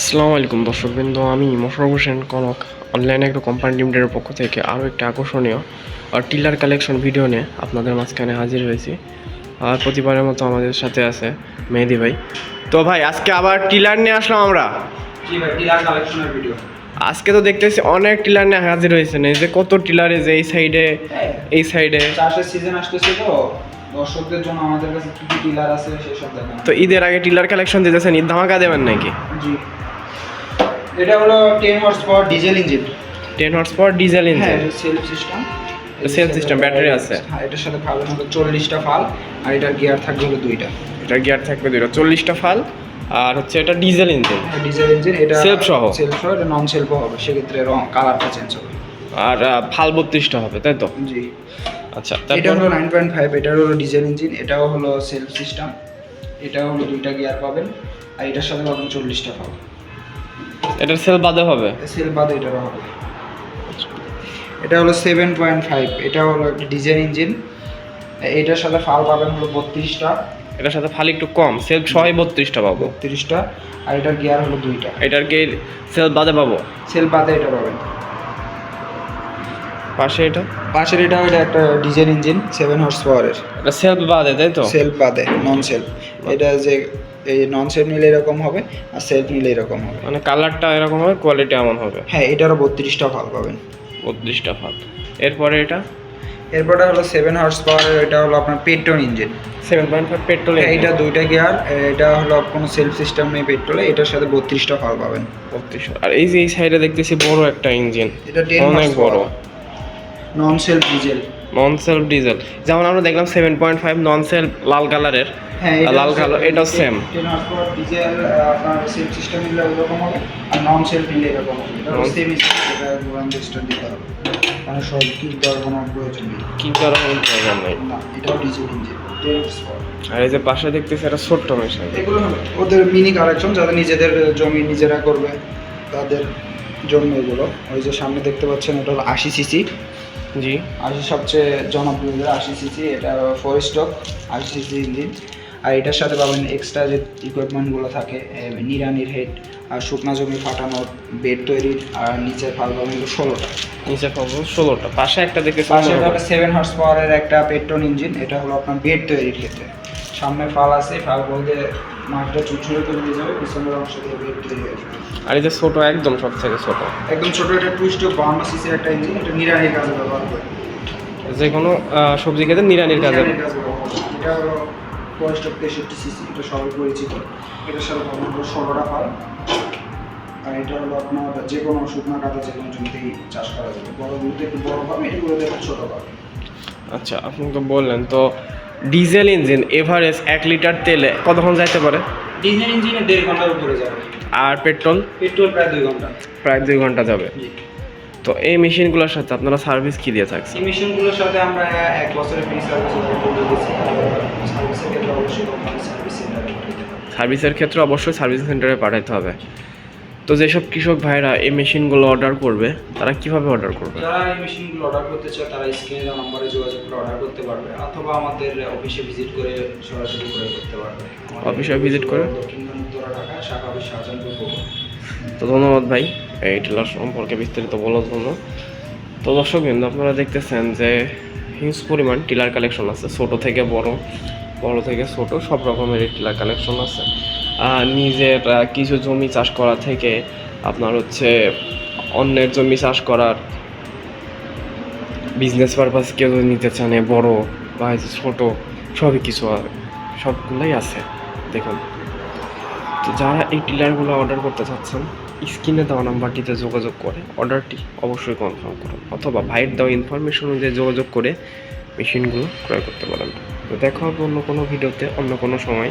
আসসালামু আলাইকুম দর্শকবৃন্দ। আমি মোশারফ হোসেন কনক অনলাইন একটা কোম্পানি লিমিটেডের পক্ষ থেকে আরও একটা আকর্ষণীয় আর টিলার কালেকশন ভিডিও নিয়ে আপনাদের মাঝখানে হাজির হয়েছি। আর প্রতিবারের মতো আমাদের সাথে আছে মেহেদি ভাই। তো ভাই আজকে আবার টিলার নিয়ে আসলাম আমরা। আজকে তো দেখতেছি অনেক টিলার নিয়ে হাজির হয়েছে এই যে কত টিলারে যে এই সাইডে এই সাইডে চাষের সিজন আসতেছে তো দর্শকদের জন্য আমাদের কাছে কি কি ডিলার আছে সেসব দেখানো। তো ঈদের আগে টিলার কালেকশন দিতেছেন ঈদ ধামাকা দেবেন নাকি? জি। এটা হলো ten horse power diesel engine ten horse power diesel হ্যাঁ engine self system Self system battery আছে। হ্যাঁ এটার সাথে ফাল হবে চল্লিশটা ফাল আর এটার গিয়ার থাকবে হলো দুইটা। এটা গিয়ার থাকবে দুটো চল্লিশটা ফাল আর হচ্ছে এটা ডিজেল ইঞ্জিন ডিজেল ইঞ্জিন এটা সেলফ সহ? সেলফ সহ এটা নন সেলফও হবে সেক্ষেত্রে রং কালারটা চেঞ্জ হবে। আর ফাল বত্রিশটা হবে তাই তো? জি। আচ্ছা এটা হলো নাইন পয়েন্ট ফাইভ এটার হলো ডিজেল ইঞ্জিন এটাও হলো সেলফ সিস্টেম এটাও হলো দুইটা গিয়ার পাবেন আর এটার সাথে পাবেন চল্লিশটা ফাল। এটা সেল বাদে হবে? সেল বাদে এটা হবে। এটা হলো সেভেন পয়েন্ট ফাইভ এটা হলো একটা ডিজেল ইঞ্জিন। এটার সাথে ফাল পাবেন হলো বত্রিশটা। এটার সাথে ফাল একটু কম সেল ছয় বত্রিশটা পাবো। বত্রিশটা আর এটার গিয়ার হলো দুইটা। এটার গিয়ার সেল বাদে পাবো? সেল বাদে এটা পাবেন। পাশে এটা? পাশের এটা এটা একটা ডিজেল ইঞ্জিন সেভেন হর্স পাওয়ারের এটা সেল বাদে তাই তো? সেলফ বাদে নন সেলফ এটা যে এই নন সেলফ নিলে এরকম হবে আর সেলফ নিলে এরকম হবে। মানে কালারটা এরকম হবে কোয়ালিটি এমন হবে? হ্যাঁ এটারও বত্রিশটা ফাল পাবেন। বত্রিশটা ফাল এরপরে এটা? এরপরে হলো সেভেন হর্স পাওয়ারের এটা হলো আপনার petrol engine seven point five petrol এটা দুইটা গিয়ার এটা হলো কোনো সেলফ সিস্টেম নেই পেট্রোলে এটার সাথে বত্রিশটা ফাল পাবেন। বত্রিশশো আর এই যে এই সাইডে দেখতেছি বড় একটা ইঞ্জিন এটা অনেক বড়। Non self diesel non self diesel যেমন আমরা দেখলাম seven point five non self লাল কালারের হ্যাঁ লাল কালার এটাও সেম ডিজেল আপনার সেলফ সিস্টেম নিলে ওরকম হবে আর নন সেলফ নিলে এরকম হবে। এটা সেম এটা দিতে হবে মানে সব কি দেওয়ার কোনো প্রয়োজন নেই। কি করা কোনো প্রয়োজন নেই। না এটাও ডিজেল ইঞ্জিন আর এই যে পাশে দেখতেছি একটা ছোট্ট মেশিন এগুলো ওদের মিনি কালেকশন যারা নিজেদের জমি নিজেরা করবে তাদের জন্য এগুলো। ওই যে সামনে দেখতে পাচ্ছেন ওটা হলো আশি সিসি জি। আশি সবচেয়ে জনপ্রিয় আশি সিসি এটা ফোর স্টক আশি সিসি ইঞ্জিন আর এটার সাথে পাবেন এক্সট্রা যে ইকুইপমেন্টগুলো থাকে নিরানির হেড আর শুকনা জমি ফাটানো বেড তৈরির আর নিচের ফাল পাবেন ষোলোটা। ষোলোটা নিচে পাবেন ষোলোটা। পাশে একটা দেখে পাশে একটা সেভেন হর্স পাওয়ারের একটা পেট্রোল ইঞ্জিন এটা হলো আপনার বেড তৈরির ক্ষেত্রে। সামনে ফাল আছে ফাল বলতে মাঠটা চুচুড়ে করে দিয়ে যাবে পিছনের অংশ দিয়ে বেড তৈরি আর এই যে ছোট একদম সব থেকে ছোট। একদম ছোট একটা টুইস্ট বাউন্ন সিসির একটা ইঞ্জিন এটা নিড়ানির কাজে ব্যবহার করে। যে কোনো সবজি খেতে নিরানির কাজে। এটা হলো অফ তেষট্টি সিসি এটা সবাই পরিচিত। এটার সাথে হলো ষোলোটা ফাল। আর এটা হলো আপনার যে কোনো শুকনো কাটা যে কোনো জমিতেই চাষ করা যাবে। বড়গুলোতে একটু বড় পাবে এগুলোতে একটু ছোটো পাবে আচ্ছা আপনি তো বললেন তো ডিজেল ইঞ্জিন এভারেজ এক লিটার তেলে কতক্ষণ যাইতে পারে? ডিজেল ইঞ্জিনে দেড় ঘণ্টার উপরে যাবে। আর পেট্রোল? পেট্রোল প্রায় দুই ঘণ্টা। প্রায় দুই ঘণ্টা যাবে। তো এই মেশিনগুলোর সাথে আপনারা সার্ভিস কি দিয়ে থাকছেন? এই মেশিনগুলোর সাথে আমরা এক বছরের ফ্রি সার্ভিস সার্ভিসের ক্ষেত্রে অবশ্যই কোম্পানি সার্ভিস সেন্টারে সার্ভিসের ক্ষেত্রে অবশ্যই সার্ভিস সেন্টারে পাঠাতে হবে। তো যেসব কৃষক ভাইরা এই মেশিনগুলো অর্ডার করবে তারা কীভাবে অর্ডার করবে? যারা এই মেশিনগুলো অর্ডার করতে চায় তারা স্ক্রিনে দেওয়া নম্বরে যোগাযোগ করে অর্ডার করতে পারবে অথবা আমাদের অফিসে ভিজিট করে সরাসরি করে করতে পারবে। অফিসে visit করে? দক্ষিণ উত্তরা ঢাকা শাখা অফিস শাহজাহানপুর তো ধন্যবাদ ভাই এই টেলার সম্পর্কে বিস্তারিত বলার জন্য। তো দর্শক বিন্দু আপনারা দেখতেছেন যে হিউজ পরিমাণ টিলার কালেকশন আছে ছোট থেকে বড় বড় থেকে ছোট সব রকমের টিলার কালেকশন আছে। নিজের কিছু জমি চাষ করা থেকে আপনার হচ্ছে অন্যের জমি চাষ করার বিজনেস পারপাস কেউ যদি নিতে চান বড় বা ছোট, সবই কিছু সবগুলোই আছে। দেখুন, তো যারা এই টিলারগুলো অর্ডার করতে চাচ্ছেন, স্ক্রিনে দেওয়া নাম্বারটিতে যোগাযোগ করে অর্ডারটি অবশ্যই কনফার্ম করুন, অথবা ভাইয়ের দেওয়া ইনফরমেশন অনুযায়ী যোগাযোগ করে মেশিনগুলো ক্রয় করতে পারেন। তো দেখা হবে অন্য কোনো ভিডিওতে অন্য কোনো সময়।